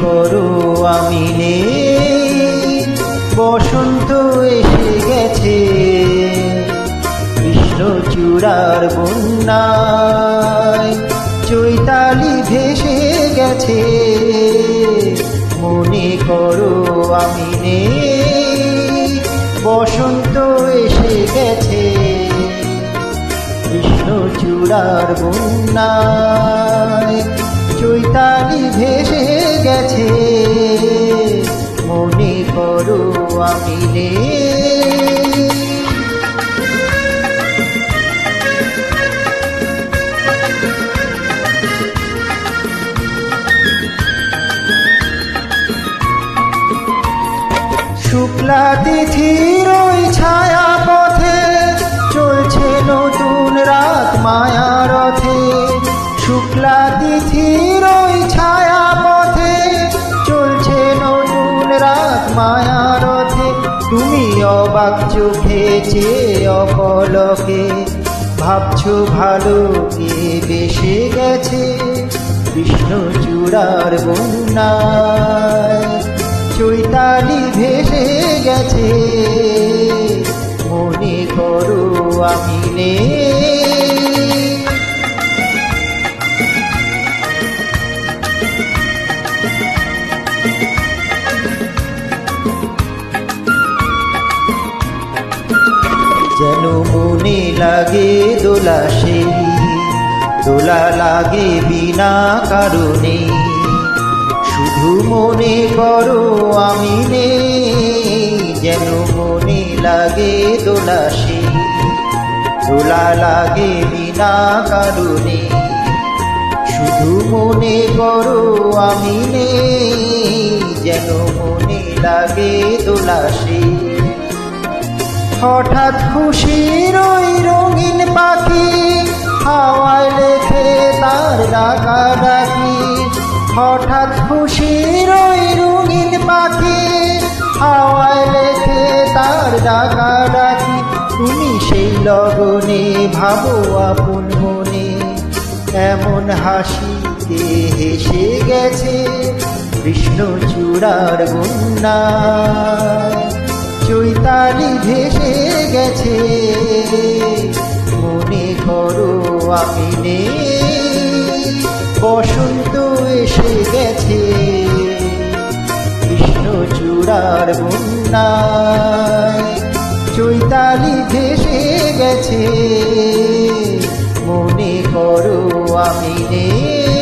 করো আমি নেই। বসন্ত এসে গেছে। কৃষ্ণচূড়ার বন্যায় চৈতালি ভেসে গেছে। মনে করো, আমি নেই। বসন্ত এসে গেছে। কৃষ্ণচূড়ার বন্যায় চৈতালি ভেসে গেছে মনে করো আমি শুক্লা তিথির ওই ছায়া চোখে চেয়ে অপলকে ভাবছ ভালো কে বেসে গেছে কৃষ্ণচূড়ার বন্যায়। চৈতালি ভেসে গেছে, মনে করো আমি নেই। যেন মনে লাগে দোলা দোলা লাগে বিনা কারণে। শুধু মনে করো আমি নেই, যেন মনে লাগে দোলা দোলা লাগে বিনা কারণে। শুধু মনে করো আমি নেই, যেন মনে লাগে দোলা হঠাৎ খুশির ওই রঙিন পাখি হাওয়ায় লেখে তার ডাকা ডাকি। হঠাৎ খুশির ওই রঙিন পাখি হাওয়ায় লেখে তার ডাকা ডাকি। তুমি সেই লগনে ভাবো আপন মনে, এমন হাসিতে হেসে গেছে কৃষ্ণচূড়ার বন্যায় খালি ভেসে গেছে। মনে করো আমি বসন্ত এসে গেছে। কৃষ্ণচূড়ার বন্যা চৈতালি ভেসে গেছে। মনে করো আমি নেই।